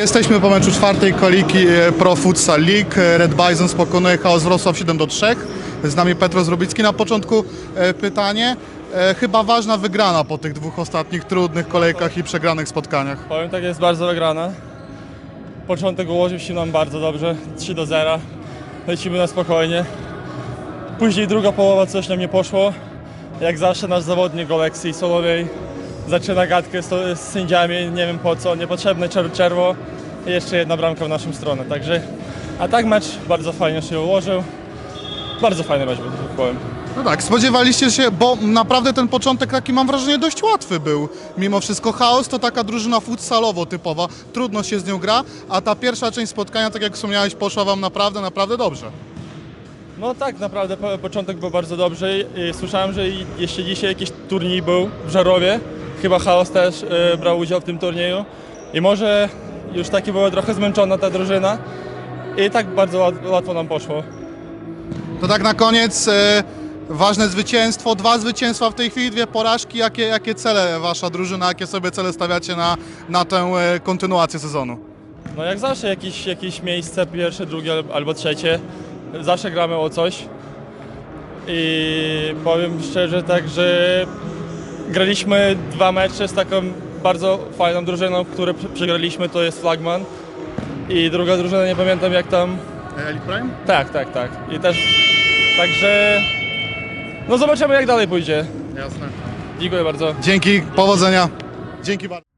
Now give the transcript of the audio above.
Jesteśmy po meczu czwartej koliki e, Pro Futsal League. E, Red Bison pokonuje Chaos Wrocław 7 do 3. Z nami Petro Zrobicki. Na początku e, pytanie. Chyba ważna wygrana po tych dwóch ostatnich trudnych kolejkach i przegranych spotkaniach. Powiem tak, jest bardzo wygrana. Początek ułożył się nam bardzo dobrze, 3 do 0. Lecimy na spokojnie. Później druga połowa coś nam nie poszło. Jak zawsze nasz zawodnik Oleksij Solowej zaczyna gadkę z, z sędziami, nie wiem po co, niepotrzebne czer czerwo i jeszcze jedna bramka w naszą stronę. Także, a tak mecz bardzo fajnie się ułożył. Bardzo fajny mecz był, powiem. No tak, spodziewaliście się, bo naprawdę ten początek taki mam wrażenie dość łatwy był. Mimo wszystko chaos to taka drużyna futsalowo typowa, trudno się z nią gra, a ta pierwsza część spotkania, tak jak wspomniałeś, poszła wam naprawdę, naprawdę dobrze. No tak, naprawdę po, początek był bardzo dobry. Słyszałem, że jeszcze dzisiaj jakiś turniej był w Żarowie. Chyba Chaos też e, brał udział w tym turnieju. I może już taki była trochę zmęczona ta drużyna. I tak bardzo łat, łatwo nam poszło. To tak na koniec, e, ważne zwycięstwo, dwa zwycięstwa w tej chwili, dwie porażki. Jakie, jakie cele wasza drużyna, jakie sobie cele stawiacie na, na tę e, kontynuację sezonu? No jak zawsze jakieś, jakieś miejsce, pierwsze, drugie al- albo trzecie. Zawsze gramy o coś. I powiem szczerze tak, że graliśmy dwa mecze z taką bardzo fajną drużyną, które prze- przegraliśmy, to jest Flagman. I druga drużyna, nie pamiętam jak tam. Elite Prime? Tak, tak, tak. I też. Także. No zobaczymy jak dalej pójdzie. Jasne. Dziękuję bardzo. Dzięki, powodzenia. Dzięki bardzo.